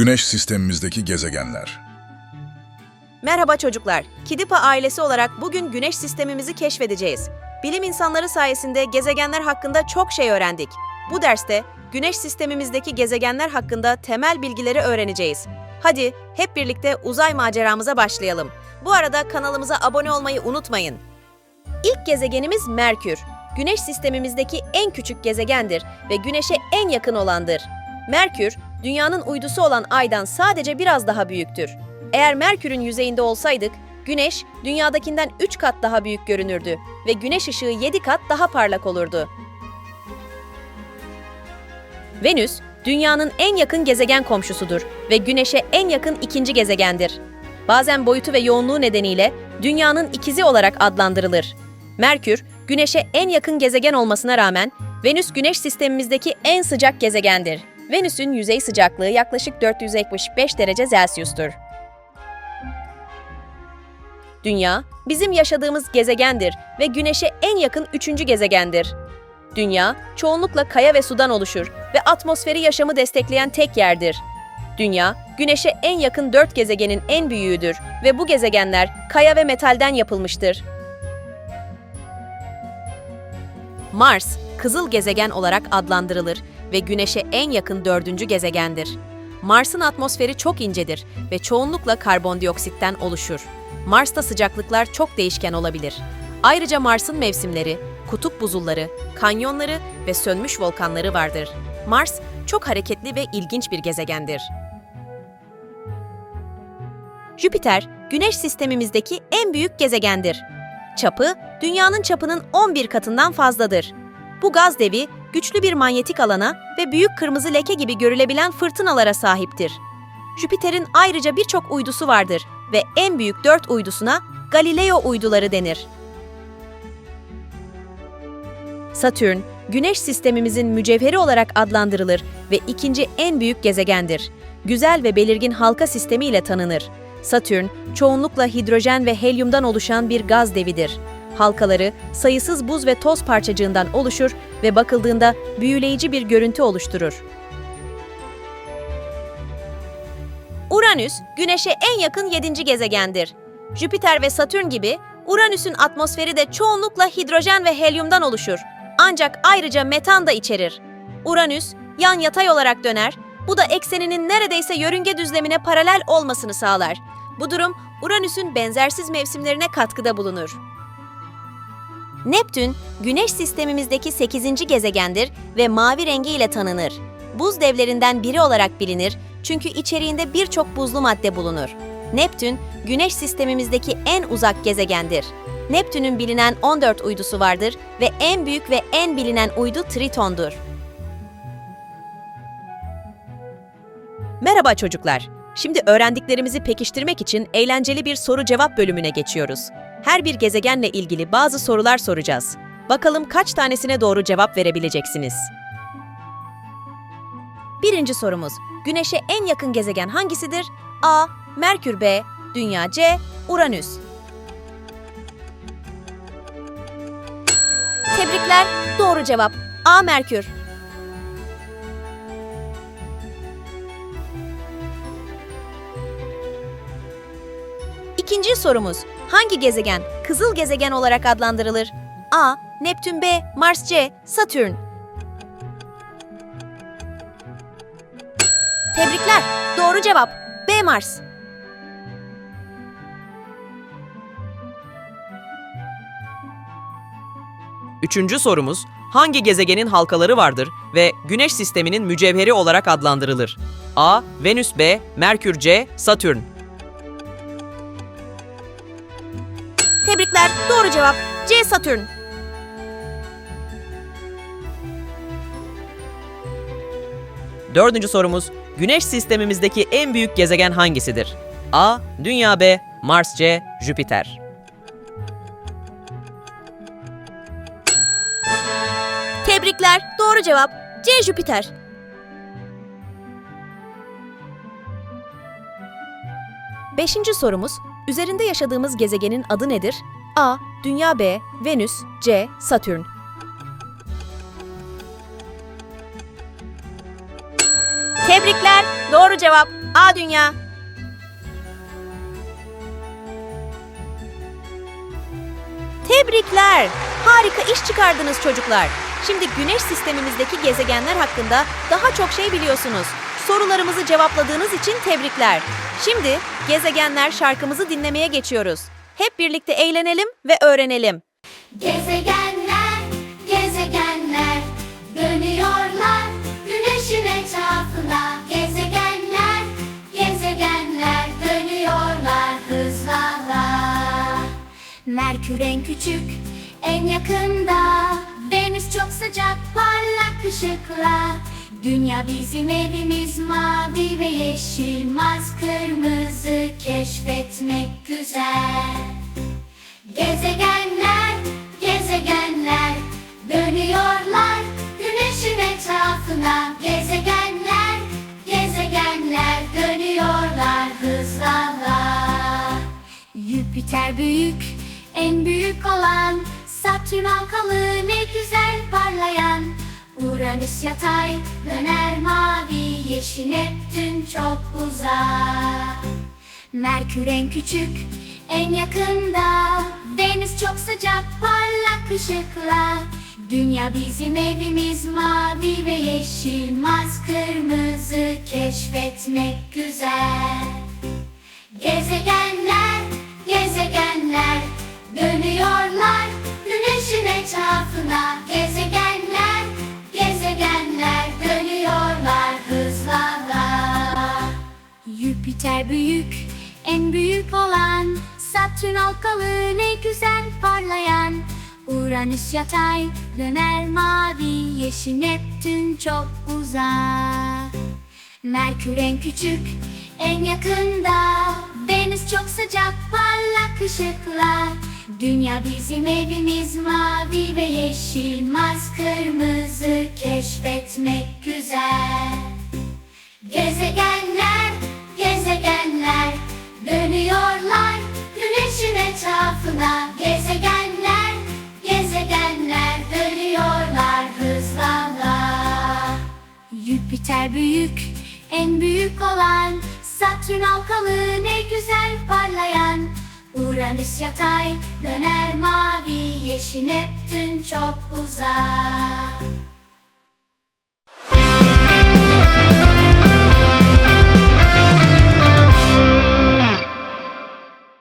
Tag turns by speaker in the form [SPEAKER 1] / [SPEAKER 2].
[SPEAKER 1] Güneş sistemimizdeki gezegenler.
[SPEAKER 2] Merhaba çocuklar. Kidipa ailesi olarak bugün güneş sistemimizi keşfedeceğiz. Bilim insanları sayesinde gezegenler hakkında çok şey öğrendik. Bu derste güneş sistemimizdeki gezegenler hakkında temel bilgileri öğreneceğiz. Hadi hep birlikte uzay maceramıza başlayalım. Bu arada kanalımıza abone olmayı unutmayın. İlk gezegenimiz Merkür. Güneş sistemimizdeki en küçük gezegendir ve Güneş'e en yakın olandır. Merkür, dünyanın uydusu olan Ay'dan sadece biraz daha büyüktür. Eğer Merkür'ün yüzeyinde olsaydık, Güneş dünyadakinden 3 kat daha büyük görünürdü ve Güneş ışığı 7 kat daha parlak olurdu. Venüs, dünyanın en yakın gezegen komşusudur ve Güneş'e en yakın ikinci gezegendir. Bazen boyutu ve yoğunluğu nedeniyle dünyanın ikizi olarak adlandırılır. Merkür, Güneş'e en yakın gezegen olmasına rağmen Venüs Güneş sistemimizdeki en sıcak gezegendir. Venüs'ün yüzey sıcaklığı yaklaşık 475 derece Celsius'tur. Dünya, bizim yaşadığımız gezegendir ve Güneş'e en yakın üçüncü gezegendir. Dünya, çoğunlukla kaya ve sudan oluşur ve atmosferi yaşamı destekleyen tek yerdir. Dünya, Güneş'e en yakın dört gezegenin en büyüğüdür ve bu gezegenler kaya ve metalden yapılmıştır. Mars, kızıl gezegen olarak adlandırılır ve Güneş'e en yakın dördüncü gezegendir. Mars'ın atmosferi çok incedir ve çoğunlukla karbondioksitten oluşur. Mars'ta sıcaklıklar çok değişken olabilir. Ayrıca Mars'ın mevsimleri, kutup buzulları, kanyonları ve sönmüş volkanları vardır. Mars çok hareketli ve ilginç bir gezegendir. Jüpiter, Güneş sistemimizdeki en büyük gezegendir. Çapı, Dünya'nın çapının 11 katından fazladır. Bu gaz devi, güçlü bir manyetik alana ve büyük kırmızı leke gibi görülebilen fırtınalara sahiptir. Jüpiter'in ayrıca birçok uydusu vardır ve en büyük dört uydusuna Galileo uyduları denir. Satürn, Güneş sistemimizin mücevheri olarak adlandırılır ve ikinci en büyük gezegendir. Güzel ve belirgin halka sistemi ile tanınır. Satürn, çoğunlukla hidrojen ve helyumdan oluşan bir gaz devidir. Halkaları sayısız buz ve toz parçacığından oluşur ve bakıldığında büyüleyici bir görüntü oluşturur. Uranüs, Güneş'e en yakın yedinci gezegendir. Jüpiter ve Satürn gibi Uranüs'ün atmosferi de çoğunlukla hidrojen ve helyumdan oluşur. Ancak ayrıca metan da içerir. Uranüs, yan yatay olarak döner, bu da ekseninin neredeyse yörünge düzlemine paralel olmasını sağlar. Bu durum Uranüs'ün benzersiz mevsimlerine katkıda bulunur. Neptün, Güneş sistemimizdeki 8. gezegendir ve mavi rengi ile tanınır. Buz devlerinden biri olarak bilinir çünkü içeriğinde birçok buzlu madde bulunur. Neptün, Güneş sistemimizdeki en uzak gezegendir. Neptün'ün bilinen 14 uydusu vardır ve en büyük ve en bilinen uydu Triton'dur. Merhaba çocuklar. Şimdi öğrendiklerimizi pekiştirmek için eğlenceli bir soru-cevap bölümüne geçiyoruz. Her bir gezegenle ilgili bazı sorular soracağız. Bakalım kaç tanesine doğru cevap verebileceksiniz. Birinci sorumuz. Güneş'e en yakın gezegen hangisidir? A. Merkür B. Dünya C. Uranüs. Tebrikler. Doğru cevap. A. Merkür. Sorumuz. Hangi gezegen kızıl gezegen olarak adlandırılır? A. Neptün B. Mars C. Satürn. Tebrikler. Doğru cevap. B. Mars.
[SPEAKER 3] Üçüncü sorumuz, hangi gezegenin halkaları vardır ve Güneş sisteminin mücevheri olarak adlandırılır? A. Venüs B. Merkür C. Satürn.
[SPEAKER 2] Tebrikler. Doğru cevap. C. Satürn.
[SPEAKER 3] Dördüncü sorumuz, Güneş sistemimizdeki en büyük gezegen hangisidir? A. Dünya B. Mars C. Jüpiter.
[SPEAKER 2] Tebrikler. Doğru cevap. C. Jüpiter. Beşinci sorumuz, üzerinde yaşadığımız gezegenin adı nedir? A. Dünya B. Venüs C. Satürn. Tebrikler. Doğru cevap. A dünya. Tebrikler. Harika iş çıkardınız çocuklar. Şimdi güneş sistemimizdeki gezegenler hakkında daha çok şey biliyorsunuz. Sorularımızı cevapladığınız için tebrikler. Şimdi gezegenler şarkımızı dinlemeye geçiyoruz. Hep birlikte eğlenelim ve öğrenelim.
[SPEAKER 4] Gezegenler, gezegenler dönüyorlar güneşin etrafında. Gezegenler, gezegenler dönüyorlar hızla. Merkür en küçük, en yakında. Venüs çok sıcak, parlak ışıkla. Dünya bizim evimiz mavi ve yeşil, maz kırmızı keşfetmek güzel. Gezegenler, gezegenler dönüyorlar güneşin etrafına. Gezegenler, gezegenler dönüyorlar hızla. Jüpiter büyük, en büyük olan Satürn halkalı ne güzel parlayan Uranüs yatay, döner mavi Yeşil Neptün çok uzak. Merkür en küçük, en yakında. Venüs çok sıcak, parlak ışıkla Dünya bizim evimiz mavi ve yeşil Mars kırmızı keşfetmek güzel. Gezegenler, gezegenler dönüyorlar güneşin etrafına. Gezegenler, Jüpiter büyük, en büyük olan Satürn halkalı ne güzel parlayan Uranüs yatay, döner mavi Yeşil Neptün çok uzak. Merkür en küçük, en yakında Venüs çok sıcak, parlak ışıkla Dünya bizim evimiz mavi ve yeşil Mars kırmızı keşfetmek güzel. Gezegenler, gezegenler dönüyorlar güneşin etrafına. Gezegenler, gezegenler dönüyorlar hızla. Jüpiter büyük, en büyük olan Satürn halkalı ne güzel parlayan Uranüs yatay, döner mavi Yeşil Neptün çok uzak